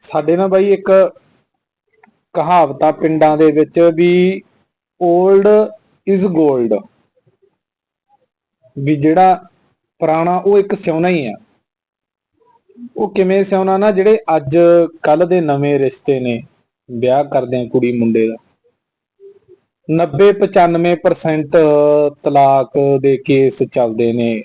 ਸਾਡੇ ਨਾ ਬਾਈ ਇੱਕ ਕਹਾਵਤ ਆ ਪਿੰਡਾਂ ਦੇ ਵਿੱਚ ਵੀ 올ਡ ਇਜ਼ 골ਡ ਵੀ ਜਿਹੜਾ ਪੁਰਾਣਾ ਉਹ ਇੱਕ ਸਿਉਣਾ ਹੀ ਆ। ਉਹ ਕਿਵੇਂ ਸਿਉਣਾ ਨਾ, ਜਿਹੜੇ ਅੱਜ ਕੱਲ ਦੇ ਨਵੇਂ ਰਿਸ਼ਤੇ ਨੇ, ਵਿਆਹ ਕਰਦੇ ਆ ਕੁੜੀ ਮੁੰਡੇ ਦਾ। 90 95% ਤਲਾਕ ਦੇ ਕੇਸ ਚੱਲਦੇ ਨੇ।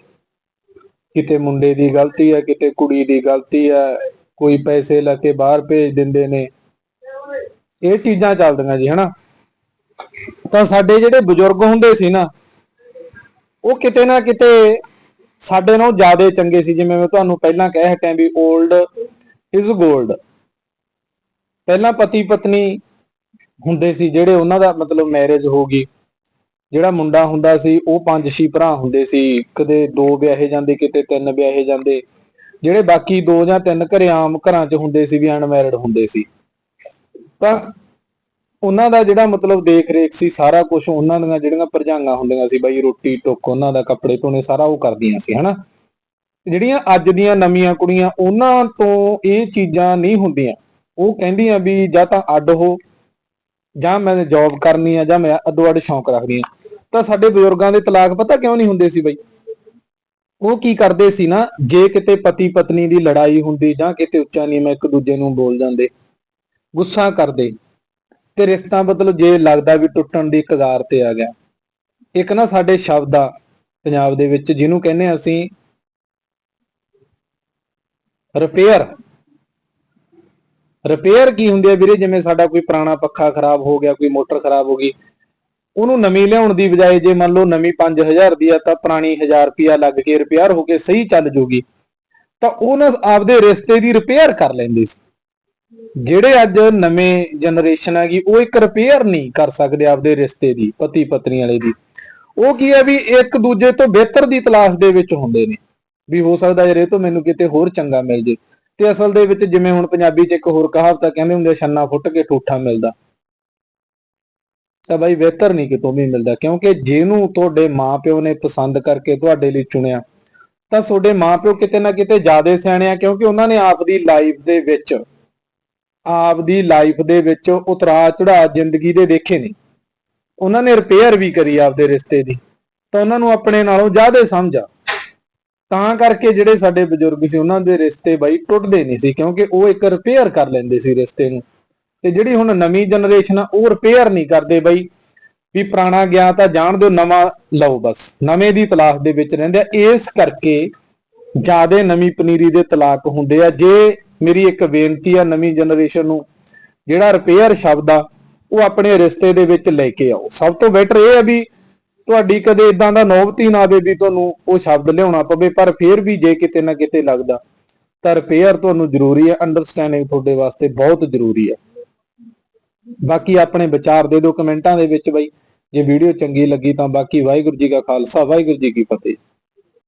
ਕਿਤੇ ਮੁੰਡੇ ਦੀ ਗਲਤੀ ਹੈ ਕਿਤੇ ਕੁੜੀ ਦੀ ਗਲਤੀ ਹੈ ਕੋਈ ਪੈਸੇ ਲਾ ਕੇ ਬਾਹਰ ਭੇਜ ਦਿੰਦੇ ਨੇ। ਇਹ ਚੀਜ਼ਾਂ ਚੱਲਦੀਆਂ ਜੀ, ਹਨਾ? ਤਾਂ ਸਾਡੇ ਜਿਹੜੇ ਬਜ਼ੁਰਗ ਹੁੰਦੇ ਸੀ ਨਾ, ਉਹ ਕਿਤੇ ਨਾ ਕਿਤੇ ਸਾਡੇ ਨਾਲੋਂ ਜ਼ਿਆਦਾ ਚੰਗੇ ਸੀ। ਜਿਵੇਂ ਮੈਂ ਤੁਹਾਨੂੰ ਪਹਿਲਾਂ ਕਹਿ ਹਟਿਆ ਵੀ 올ਡ ਇਜ਼ 골ਡ ਪਹਿਲਾਂ ਪਤੀ ਪਤਨੀ ਹੁੰਦੇ ਸੀ, ਜਿਹੜੇ ਉਹਨਾਂ ਦਾ ਮਤਲਬ ਮੈਰਿਜ ਹੋ ਗਈ। ਜਿਹੜਾ ਮੁੰਡਾ ਹੁੰਦਾ ਸੀ, ਉਹ ਪੰਜ ਛੇ ਭਰਾ ਹੁੰਦੇ ਸੀ। ਕਦੇ ਦੋ ਵਿਆਹੇ ਜਾਂਦੇ, ਕਿਤੇ ਤਿੰਨ ਵਿਆਹੇ ਜਾਂਦੇ। ਜਿਹੜੇ ਬਾਕੀ ਦੋ ਜਾਂ ਤਿੰਨ ਘਰੇ ਆਮ ਘਰਾਂ 'ਚ ਹੁੰਦੇ ਸੀ ਵੀ ਅਨਮੈਰਿਡ ਹੁੰਦੇ ਸੀ, ਤਾਂ ਉਹਨਾਂ ਦਾ ਜਿਹੜਾ ਮਤਲਬ ਦੇਖ ਰੇਖ ਸੀ, ਸਾਰਾ ਕੁਝ ਉਹਨਾਂ ਦੀਆਂ ਜਿਹੜੀਆਂ ਭਰਜਾਈਆਂ ਹੁੰਦੀਆਂ ਸੀ, ਬਾਈ ਰੋਟੀ ਟੁੱਕ ਉਹਨਾਂ ਦਾ, ਕੱਪੜੇ ਧੋਣੇ ਸਾਰਾ ਉਹ ਕਰਦੀਆਂ ਸੀ, ਹਨਾ? ਜਿਹੜੀਆਂ ਅੱਜ ਦੀਆਂ ਨਵੀਆਂ ਕੁੜੀਆਂ, ਉਹਨਾਂ ਤੋਂ ਇਹ ਚੀਜ਼ਾਂ ਨਹੀਂ ਹੁੰਦੀਆਂ। ਉਹ ਕਹਿੰਦੀਆਂ ਵੀ ਜਾਂ ਤਾਂ ਅੱਡ ਹੋ, ਜਾਂ ਮੈਂ ਜੌਬ ਕਰਨੀ ਆ, ਜਾਂ ਮੈਂ ਅੱਡੋ ਅੱਡ ਸ਼ੌਂਕ ਰੱਖਦੀ ਆ। ਤਾਂ ਸਾਡੇ ਬਜ਼ੁਰਗਾਂ ਦੇ ਤਲਾਕ ਪਤਾ ਕਿਉਂ ਨਹੀਂ ਹੁੰਦੇ ਸੀ ਬਈ? ਉਹ ਕੀ ਕਰਦੇ ਸੀ ਨਾ, ਜੇ ਕਿਤੇ ਪਤੀ ਪਤਨੀ ਦੀ ਲੜਾਈ ਹੁੰਦੀ ਜਾਂ ਕਿਤੇ ਉੱਚਾ ਨੀਵਾਂ ਇੱਕ ਦੂਜੇ ਨੂੰ ਬੋਲ ਜਾਂਦੇ, ਗੁੱਸਾ ਕਰਦੇ, ਤੇ ਰਿਸ਼ਤਾ ਮਤਲਬ ਜੇ ਲੱਗਦਾ ਵੀ ਟੁੱਟਣ ਦੀ ਕਗਾਰ ਤੇ ਆ ਗਿਆ। ਇੱਕ ਨਾ ਸਾਡੇ ਸ਼ਬਦ ਆ ਪੰਜਾਬ ਦੇ ਵਿੱਚ, ਜਿਹਨੂੰ ਕਹਿੰਦੇ ਆ ਅਸੀਂ ਰਿਪੇਅਰ ਰਿਪੇਅਰ ਕੀ ਹੁੰਦੀ ਹੈ ਵੀਰੇ? ਜਿਵੇਂ ਸਾਡਾ ਕੋਈ ਪੁਰਾਣਾ ਪੱਖਾ ਖਰਾਬ ਹੋ ਗਿਆ, ਕੋਈ ਮੋਟਰ ਖਰਾਬ ਹੋ ਗਈ ਉਹਨੂੰ ਨਵੀਂ ਲਿਆਉਣ ਦੀ ਬਜਾਏ ਜੇ ਮੰਨ ਲਓ ਨਵੀਂ 5000 ਦੀ ਆ ਤਾਂ ਪੁਰਾਣੀ 1000 ਰੁਪਿਆ ਲੱਗ ਕੇ ਰਿਪੇਅਰ ਹੋ ਕੇ ਸਹੀ ਚੱਲ ਜੂਗੀ। ਤਾਂ ਉਹ ਨਾ ਆਪਦੇ ਰਿਸ਼ਤੇ ਦੀ ਰਿਪੇਅਰ ਕਰ ਲੈਂਦੇ ਸੀ। ਜਿਹੜੇ ਅੱਜ ਨਵੇਂ ਜਨਰੇਸ਼ਨ ਹੈਗੀ ਉਹ ਇੱਕ ਰਿਪੇਅਰ ਨਹੀਂ ਕਰ ਸਕਦੇ ਆਪਦੇ ਰਿਸ਼ਤੇ ਦੀ ਪਤੀ ਪਤਨੀ ਵਾਲੇ ਦੀ। ਉਹ ਕੀ ਹੈ ਵੀ ਇੱਕ ਦੂਜੇ ਤੋਂ ਬਿਹਤਰ ਦੀ ਤਲਾਸ਼ ਦੇ ਵਿੱਚ ਹੁੰਦੇ ਨੇ। ਵੀ ਹੋ ਸਕਦਾ ਯਾਰ ਇਹ ਤੋਂ ਮੈਨੂੰ ਕਿਤੇ ਹੋਰ ਚੰਗਾ ਮਿਲ ਜੇ। ਤੇ ਅਸਲ ਦੇ ਵਿੱਚ ਜਿਵੇਂ ਹੁਣ ਪੰਜਾਬੀ 'ਚ ਇੱਕ ਹੋਰ ਕਹਾਵਤ ਆ ਕਹਿੰਦੇ ਹੁੰਦੇ ਆ, ਛੰਨਾ ਫੁੱਟ ਕੇ ਠੂਠਾ ਮਿਲਦਾ। ਤਾਂ ਬਾਈ ਬਿਹਤਰ ਨਹੀਂ ਕਿਤੋਂ ਵੀ ਮਿਲਦਾ, ਕਿਉਂਕਿ ਜਿਹਨੂੰ ਤੁਹਾਡੇ ਮਾਪਿਓ ਨੇ ਪਸੰਦ ਕਰਕੇ ਤੁਹਾਡੇ ਲਈ ਚੁਣਿਆ, ਤਾਂ ਤੁਹਾਡੇ ਮਾਪਿਓ ਕਿਤੇ ਨਾ ਕਿਤੇ ਜ਼ਿਆਦਾ ਸਿਆਣੇ ਆ, ਕਿਉਂਕਿ ਉਹਨਾਂ ਨੇ ਆਪਦੀ ਲਾਈਫ ਦੇ ਵਿੱਚ ਆਪ ਦੀ ਲਾਈਫ ਦੇ ਵਿੱਚ ਉਤਰਾ ਚੜਾ ਜ਼ਿੰਦਗੀ ਦੇ ਦੇਖੇ ਨੇ। ਉਹਨਾਂ ਨੇ ਰਿਪੇਅਰ ਵੀ ਕਰੀ ਆਪਦੇ ਰਿਸ਼ਤੇ ਦੀ, ਤਾਂ ਉਹਨਾਂ ਨੂੰ ਆਪਣੇ ਨਾਲੋਂ ਜ਼ਿਆਦਾ ਸਮਝ ਆ। ਤਾਂ ਕਰਕੇ ਜਿਹੜੇ ਸਾਡੇ ਬਜ਼ੁਰਗ ਸੀ, ਉਹਨਾਂ ਦੇ ਰਿਸ਼ਤੇ ਬਾਈ ਟੁੱਟਦੇ ਨਹੀਂ ਸੀ, ਕਿਉਂਕਿ ਉਹ ਇੱਕ ਰਿਪੇਅਰ ਕਰ ਲੈਂਦੇ ਸੀ ਰਿਸ਼ਤੇ ਨੂੰ। ਤੇ ਜਿਹੜੀ ਹੁਣ ਨਵੀਂ ਜਨਰੇਸ਼ਨ ਆ, ਉਹ ਰਿਪੇਅਰ ਨਹੀਂ ਕਰਦੇ ਬਈ। ਵੀ ਪੁਰਾਣਾ ਗਿਆ ਤਾਂ ਜਾਣ ਦਿਓ, ਨਵਾਂ ਲਓ ਬਸ। ਨਵੇਂ ਦੀ ਤਲਾਸ਼ ਦੇ ਵਿੱਚ ਰਹਿੰਦੇ ਆ। ਇਸ ਕਰਕੇ ਜਿਆਦੇ ਨਵੀਂ ਪਨੀਰੀ ਦੇ ਤਲਾਕ ਹੁੰਦੇ ਆ। ਜੇ ਮੇਰੀ ਇੱਕ ਬੇਨਤੀ ਆ ਨਵੀਂ ਜਨਰੇਸ਼ਨ ਨੂੰ, ਜਿਹੜਾ ਰਿਪੇਅਰ ਸ਼ਬਦ ਆ, ਉਹ ਆਪਣੇ ਰਿਸ਼ਤੇ ਦੇ ਵਿੱਚ ਲੈ ਕੇ ਆਓ। ਸਭ ਤੋਂ ਬੈਟਰ ਇਹ ਆ ਵੀ ਤੁਹਾਡੀ ਕਦੇ ਇਦਾਂ ਦਾ ਨੌਬਤੀ ਨਾ ਆਵੇ ਵੀ ਤੁਹਾਨੂੰ ਉਹ ਸ਼ਬਦ ਲਿਆਉਣਾ ਪਵੇ, ਪਰ ਫਿਰ ਵੀ ਜੇ ਕਿਤੇ ਨਾ ਕਿਤੇ ਲੱਗਦਾ, ਤਾਂ ਰਿਪੇਅਰ ਤੁਹਾਨੂੰ ਜ਼ਰੂਰੀ ਹੈ ਅੰਡਰਸਟੈਂਡਿੰਗ ਤੁਹਾਡੇ ਵਾਸਤੇ ਬਹੁਤ ਜ਼ਰੂਰੀ ਹੈ ਬਾਕੀ ਆਪਣੇ ਵਿਚਾਰ ਦੇ ਦਿਓ ਕਮੈਂਟਾਂ ਦੇ ਵਿੱਚ ਬਈ। ਜੇ ਵੀਡੀਓ ਚੰਗੀ ਲੱਗੀ ਤਾਂ ਬਾਕੀ ਵਾਹਿਗੁਰੂ ਜੀ ਕਾ ਖਾਲਸਾ, ਵਾਹਿਗੁਰੂ ਜੀ ਕੀ ਫਤਿਹ।